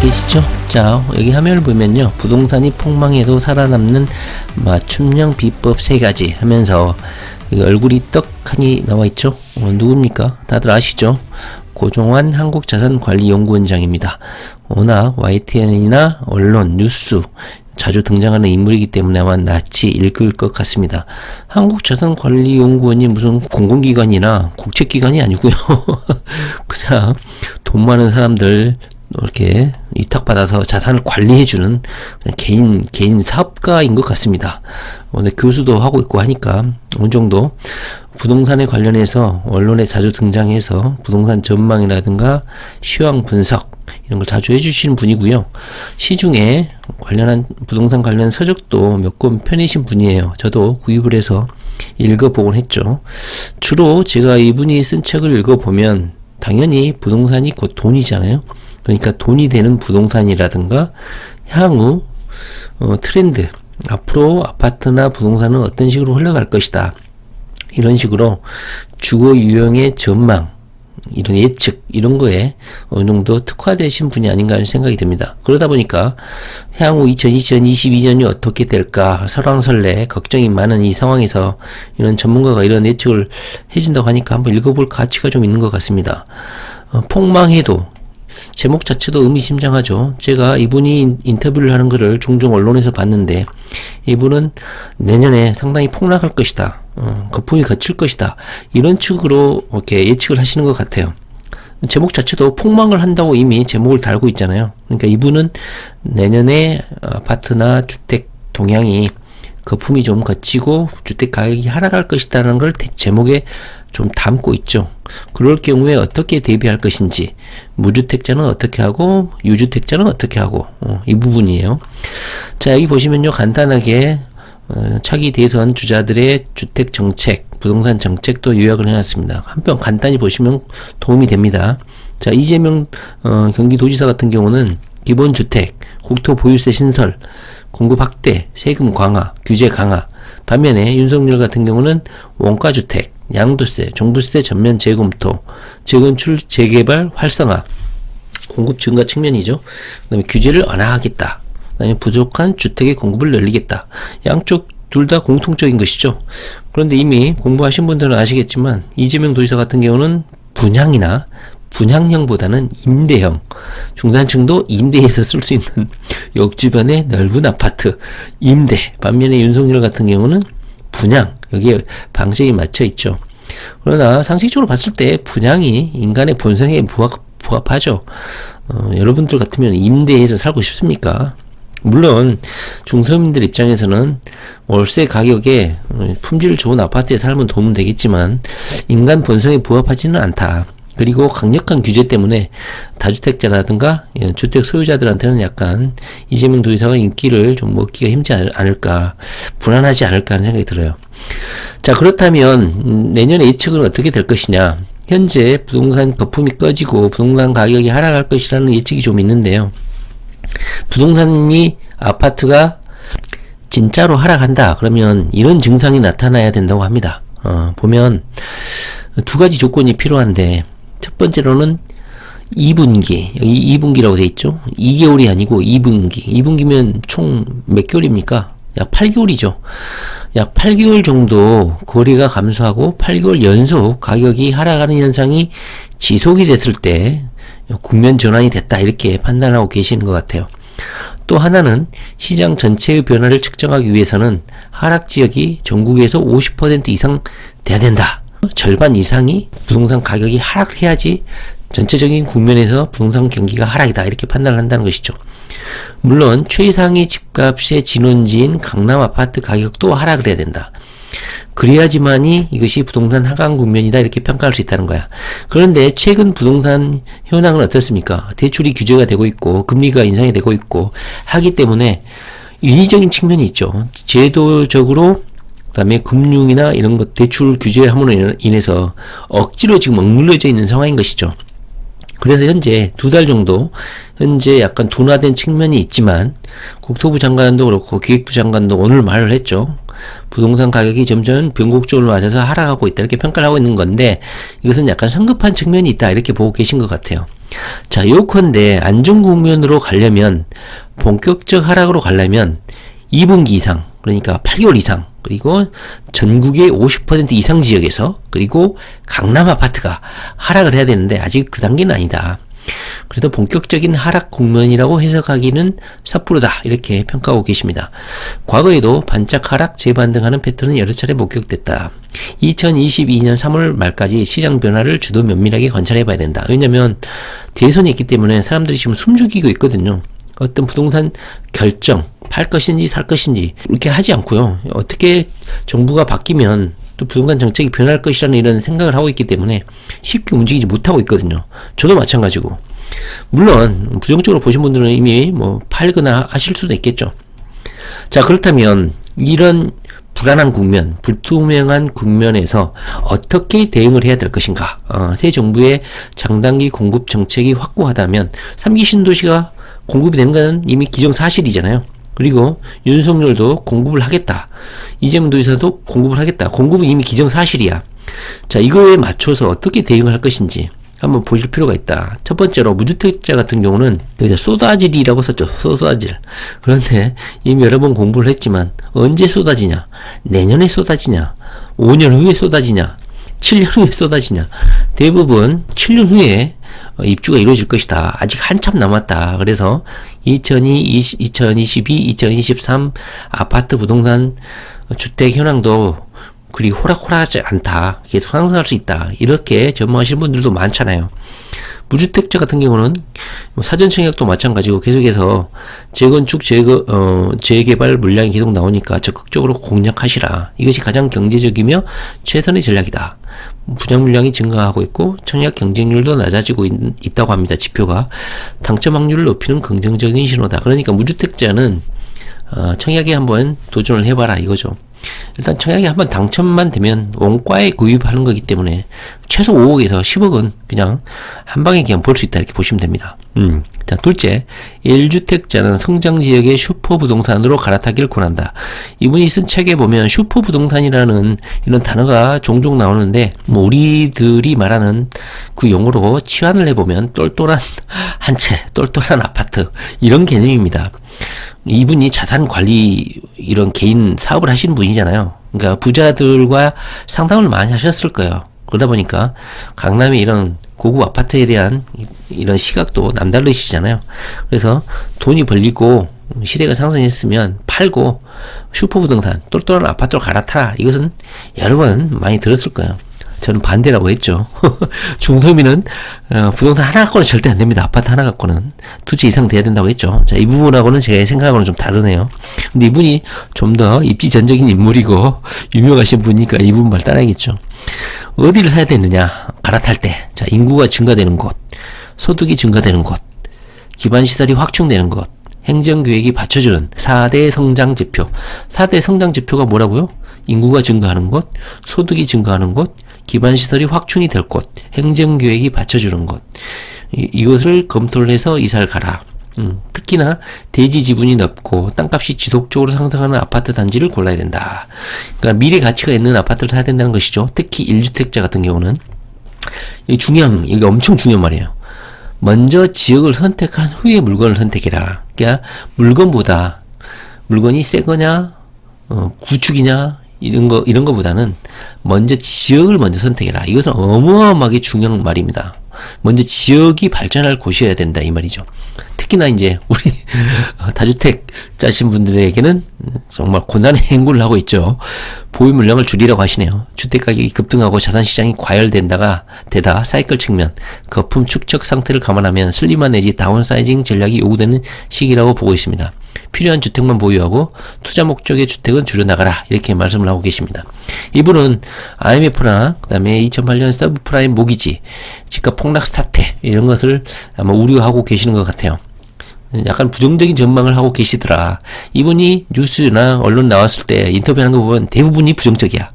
계시죠? 자, 여기 화면을 보면요. 부동산이 폭망해도 살아남는 맞춤형 비법 세 가지 하면서 얼굴이 떡하니 나와 있죠? 어, 누굽니까? 다들 아시죠? 고종환 한국자산관리연구원장입니다. 워낙 YTN이나 언론, 뉴스 자주 등장하는 인물이기 때문에 아마 낯이 읽을 것 같습니다. 한국자산관리연구원이 무슨 공공기관이나 국책기관이 아니고요. 그냥 돈 많은 사람들 이렇게 위탁받아서 자산을 관리해주는 개인 개인 사업가인 것 같습니다. 오늘 교수도 하고 있고 하니까 어느 정도 부동산에 관련해서 언론에 자주 등장해서 부동산 전망이라든가 시황 분석 이런 걸 자주 해주시는 분이고요. 시중에 관련한 부동산 관련 서적도 몇 권 펴내신 분이에요. 저도 구입을 해서 읽어보곤 했죠. 주로 제가 이분이 쓴 책을 읽어보면 당연히 부동산이 곧 돈이잖아요. 그러니까 돈이 되는 부동산이라든가 향후 어, 트렌드 앞으로 아파트나 부동산은 어떤 식으로 흘러갈 것이다. 이런 식으로 주거 유형의 전망 이런 예측 이런 거에 어느 정도 특화되신 분이 아닌가 하는 생각이 듭니다. 그러다 보니까 향후 2020, 2022년이 어떻게 될까 설왕설래 걱정이 많은 이 상황에서 이런 전문가가 이런 예측을 해준다고 하니까 한번 읽어볼 가치가 좀 있는 것 같습니다. 어, 폭망해도 제목 자체도 의미심장하죠. 제가 이분이 인터뷰를 하는 것을 종종 언론에서 봤는데 이분은 내년에 상당히 폭락할 것이다. 어, 거품이 거칠 것이다. 이런 식으로 이렇게 예측을 하시는 것 같아요. 제목 자체도 폭망을 한다고 이미 제목을 달고 있잖아요. 그러니까 이분은 내년에 아파트나 주택 동향이 거품이 좀 거치고 주택 가격이 하락할 것이다라는 걸 제목에 좀 담고 있죠. 그럴 경우에 어떻게 대비할 것인지 무주택자는 어떻게 하고 유주택자는 어떻게 하고 어, 이 부분이에요. 자 여기 보시면요 간단하게 어, 차기 대선 주자들의 주택 정책, 부동산 정책도 요약을 해놨습니다. 한 편 간단히 보시면 도움이 됩니다. 자 이재명 어, 경기도지사 같은 경우는 기본주택, 국토 보유세 신설, 공급 확대, 세금 강화, 규제 강화. 반면에 윤석열 같은 경우는 원가주택, 양도세, 종부세 전면 재검토, 재건축, 재개발 활성화, 공급 증가 측면이죠. 그다음에 규제를 완화하겠다. 그다음에 부족한 주택의 공급을 늘리겠다. 양쪽 둘 다 공통적인 것이죠. 그런데 이미 공부하신 분들은 아시겠지만 이재명 도지사 같은 경우는 분양이나 분양형보다는 임대형, 중산층도 임대해서 쓸 수 있는 역주변의 넓은 아파트, 임대. 반면에 윤석열 같은 경우는 분양, 여기에 방식이 맞춰 있죠. 그러나 상식적으로 봤을 때 분양이 인간의 본성에 부합, 부합하죠. 어, 여러분들 같으면 임대해서 살고 싶습니까? 물론 중서민들 입장에서는 월세 가격에 품질 좋은 아파트에 살면 도움 되겠지만 인간 본성에 부합하지는 않다. 그리고 강력한 규제 때문에 다주택자라든가 주택 소유자들한테는 약간 이재명 도지사가 인기를 좀 먹기가 힘지 않을까 불안하지 않을까 하는 생각이 들어요. 자 그렇다면 음, 내년에 예측은 어떻게 될 것이냐 현재 부동산 거품이 꺼지고 부동산 가격이 하락할 것이라는 예측이 좀 있는데요. 부동산이 아파트가 진짜로 하락한다 그러면 이런 증상이 나타나야 된다고 합니다. 어, 보면 두 가지 조건이 필요한데 첫 번째로는 2분기, 여기 2분기라고 돼 있죠? 2개월이 아니고 2분기. 2분기면 총 몇 개월입니까? 약 8개월이죠. 약 8개월 정도 거리가 감소하고 8개월 연속 가격이 하락하는 현상이 지속이 됐을 때 국면 전환이 됐다 이렇게 판단하고 계시는 것 같아요. 또 하나는 시장 전체의 변화를 측정하기 위해서는 하락 지역이 전국에서 50% 이상 돼야 된다. 절반 이상이 부동산 가격이 하락해야지 전체적인 국면에서 부동산 경기가 하락이다 이렇게 판단을 한다는 것이죠. 물론 최상위 집값의 진원지인 강남 아파트 가격도 하락을 해야 된다. 그래야지만이 이것이 부동산 하강 국면이다 이렇게 평가할 수 있다는 거야. 그런데 최근 부동산 현황은 어떻습니까? 대출이 규제가 되고 있고 금리가 인상이 되고 있고 하기 때문에 인위적인 측면이 있죠. 제도적으로 그다음에 금융이나 이런 것 대출 규제 함으로 인해서 억지로 지금 억눌려져 있는 상황인 것이죠. 그래서 현재 두 달 정도 현재 약간 둔화된 측면이 있지만 국토부 장관도 그렇고 기획부 장관도 오늘 말을 했죠. 부동산 가격이 점점 변곡적으로 맞아서 하락하고 있다 이렇게 평가를 하고 있는 건데 이것은 약간 성급한 측면이 있다 이렇게 보고 계신 것 같아요. 자, 요컨대 안정 국면으로 가려면 본격적 하락으로 가려면 2분기 이상 그러니까 8개월 이상 그리고 전국의 50% 이상 지역에서 그리고 강남 아파트가 하락을 해야 되는데 아직 그 단계는 아니다. 그래도 본격적인 하락 국면이라고 해석하기는 섣부르다 이렇게 평가하고 계십니다. 과거에도 반짝 하락 재반등하는 패턴은 여러 차례 목격됐다. 2022년 3월 말까지 시장 변화를 주도 면밀하게 관찰해 봐야 된다. 왜냐면 대선이 있기 때문에 사람들이 지금 숨죽이고 있거든요. 어떤 부동산 결정, 팔 것인지 살 것인지 이렇게 하지 않고요. 어떻게 정부가 바뀌면 또 부동산 정책이 변할 것이라는 이런 생각을 하고 있기 때문에 쉽게 움직이지 못하고 있거든요. 저도 마찬가지고. 물론 부정적으로 보신 분들은 이미 뭐 팔거나 하실 수도 있겠죠. 자 그렇다면 이런 불안한 국면, 불투명한 국면에서 어떻게 대응을 해야 될 것인가? 어, 새 정부의 장단기 공급 정책이 확고하다면 3기 신도시가 공급이 되는 건 이미 기정사실이잖아요. 그리고 윤석열도 공급을 하겠다. 이재명 도지사도 공급을 하겠다. 공급은 이미 기정사실이야. 자, 이거에 맞춰서 어떻게 대응을 할 것인지 한번 보실 필요가 있다. 첫 번째로 무주택자 같은 경우는 여기다 쏟아질이라고 썼죠. 쏟아질. 그런데 이미 여러 번 공부를 했지만 언제 쏟아지냐? 내년에 쏟아지냐? 5년 후에 쏟아지냐? 7년 후에 쏟아지냐? 대부분 7년 후에 어, 입주가 이루어질 것이다. 아직 한참 남았다. 그래서 2020, 2022, 2023 아파트 부동산 주택 현황도 그리 호락호락하지 않다. 계속 상승할 수 있다. 이렇게 전망하시는 분들도 많잖아요. 무주택자 같은 경우는 뭐 사전 청약도 마찬가지고 계속해서 재건축 재거, 어, 재개발 물량이 계속 나오니까 적극적으로 공략하시라. 이것이 가장 경제적이며 최선의 전략이다. 분양 물량이 증가하고 있고 청약 경쟁률도 낮아지고 있, 다고 합니다. 지표가 당첨 확률을 높이는 긍정적인 신호다. 그러니까 무주택자는 어, 청약에 한번 도전을 해봐라 이거죠. 일단 청약이 한번 당첨만 되면 원가에 구입하는 거기 때문에 최소 5억에서 10억은 그냥 한 방에 그냥 벌수 있다 이렇게 보시면 됩니다. 음. 자, 둘째, 1주택자는 성장 지역의 슈퍼 부동산으로 갈아타기를 권한다. 이분이 쓴 책에 보면 슈퍼 부동산이라는 이런 단어가 종종 나오는데 뭐 우리들이 말하는 그 용어로 치환을 해보면 똘똘한 한 채, 똘똘한 아파트 이런 개념입니다. 이분이 자산 관리 이런 개인 사업을 하시는 분이잖아요. 그러니까 부자들과 상담을 많이 하셨을 거예요. 그러다 보니까 강남의 이런 고급 아파트에 대한 이런 시각도 남다르시잖아요. 그래서 돈이 벌리고 시대가 상승했으면 팔고 슈퍼 부동산 똘똘한 아파트로 갈아타라. 이것은 여러 번 많이 들었을 거예요. 저는 반대라고 했죠. 중소민은 어, 부동산 하나 갖고는 절대 안 됩니다. 아파트 하나 갖고는 두 채 이상 돼야 된다고 했죠. 자, 이 부분하고는 제 생각하고는 좀 다르네요. 근데 이분이 좀 더 입지전적인 인물이고 유명하신 분이니까 이 부분 말 따라야겠죠. 어디를 사야 되느냐? 갈아탈 때. 자, 인구가 증가되는 곳, 소득이 증가되는 곳, 기반 시설이 확충되는 곳, 행정계획이 받쳐주는 4대 성장 지표. 4대 성장 지표가 뭐라고요? 인구가 증가하는 곳, 소득이 증가하는 곳, 기반시설이 확충이 될 곳, 행정계획이 받쳐주는 곳. 이, 것을 검토를 해서 이사를 가라. 음, 특히나 대지 지분이 넓고 땅값이 지속적으로 상승하는 아파트 단지를 골라야 된다. 그러니까 미래 가치가 있는 아파트를 사야 된다는 것이죠. 특히 1주택자 같은 경우는. 이 중요한, 이게 엄청 중요한 말이에요. 먼저 지역을 선택한 후에 물건을 선택해라. 그러니까 물건보다 물건이 새 거냐, 어, 구축이냐, 이런 거, 이런 거보다는 먼저 지역을 먼저 선택해라. 이것은 어마어마하게 중요한 말입니다. 먼저 지역이 발전할 곳이어야 된다. 이 말이죠. 특히나 이제 우리 다주택자신 분들에게는 정말 고난의 행군을 하고 있죠. 보유 물량을 줄이라고 하시네요. 주택 가격이 급등하고 자산 시장이 과열된다가 되다 사이클 측면 거품 축적 상태를 감안하면 슬림화 내지 다운사이징 전략이 요구되는 시기라고 보고 있습니다. 필요한 주택만 보유하고 투자 목적의 주택은 줄여나가라 이렇게 말씀을 하고 계십니다. 이분은 IMF나 그다음에 2008년 서브프라임 모기지 집값 폭락 사태 이런 것을 아마 우려하고 계시는 것 같아요. 약간 부정적인 전망을 하고 계시더라. 이분이 뉴스나 언론 나왔을 때 인터뷰하는 거 보면 대부분이 부정적이야.